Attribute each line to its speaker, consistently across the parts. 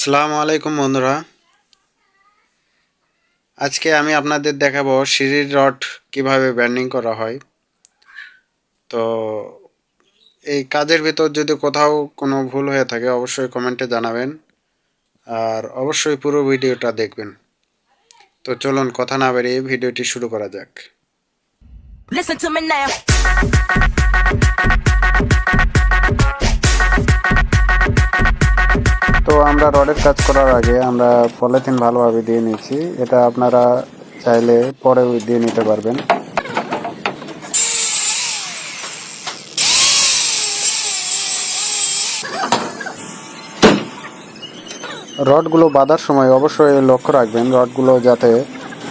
Speaker 1: আসসালামু আলাইকুম বন্ধুরা। আজকে আমি আপনাদের দেখাবো সিঁড়ির রড কীভাবে ব্যান্ডিং করা হয়। তো এই কাজের ভিতর যদি কোথাও কোনো ভুল হয়ে থাকে, অবশ্যই কমেন্টে জানাবেন। আর অবশ্যই পুরো ভিডিওটা দেখবেন। তো চলুন কথা না বেরিয়ে ভিডিওটি শুরু করা যাক।
Speaker 2: Listen to me now.
Speaker 1: তো আমরা রডের কাজ করার আগে আমরা পলিথিন ভালোভাবে দিয়ে নিয়েছি এটা আপনারা চাইলে পরে দিয়ে নিতে পারবেন। রডগুলো বাঁধার সময় অবশ্যই লক্ষ্য রাখবেন, রডগুলো যাতে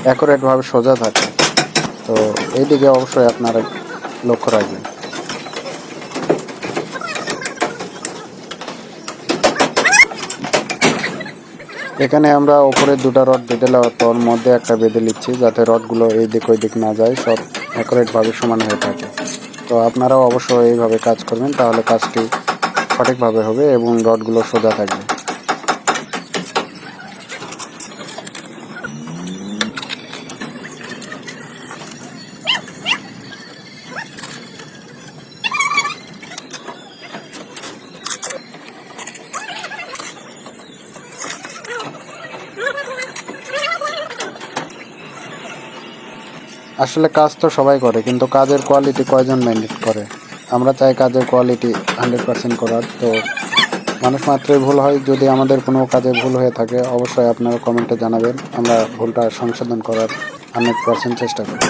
Speaker 1: অ্যাকুরেটভাবে সোজা থাকে। তো এই দিকে অবশ্যই আপনারা লক্ষ্য রাখবেন। এখানে আমরা ওপরে দুটা রড বেঁধে পর মধ্যে একটা বেঁধে নিচ্ছি যাতে রডগুলো এই দিক ওই দিক না যায়, সব অ্যাকুরেটভাবে সমান হয়ে থাকে। তো আপনারাও অবশ্যই এইভাবে কাজ করবেন, তাহলে কাজটি সঠিকভাবে হবে এবং রডগুলো সোজা থাকবে। আসলে কাজ তো সবাই করে, কিন্তু কাজের কোয়ালিটি কয়জন মেনটেন করে? আমরা চাই কাজের কোয়ালিটি হান্ড্রেড পার্সেন্ট করার, তো মানুষ মাত্রই ভুল হয়, যদি আমাদের কোনো কাজে ভুল হয়ে থাকে, অবশ্যই আপনারা কমেন্টে জানাবেন, আমরা ভুলটা সংশোধন করার হান্ড্রেড পার্সেন্ট চেষ্টা করি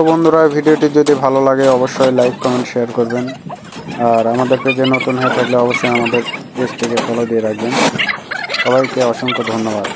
Speaker 1: তো বন্ধুরা, ভিডিওটি যদি ভালো লাগে, অবশ্যই লাইক, কমেন্ট, শেয়ার করবেন। আর আমাদেরকে যে নতুন হয়ে থাকলে অবশ্যই আমাদের পেজটিকে ফলো দিয়ে রাখবেন। সবাইকে অসংখ্য ধন্যবাদ।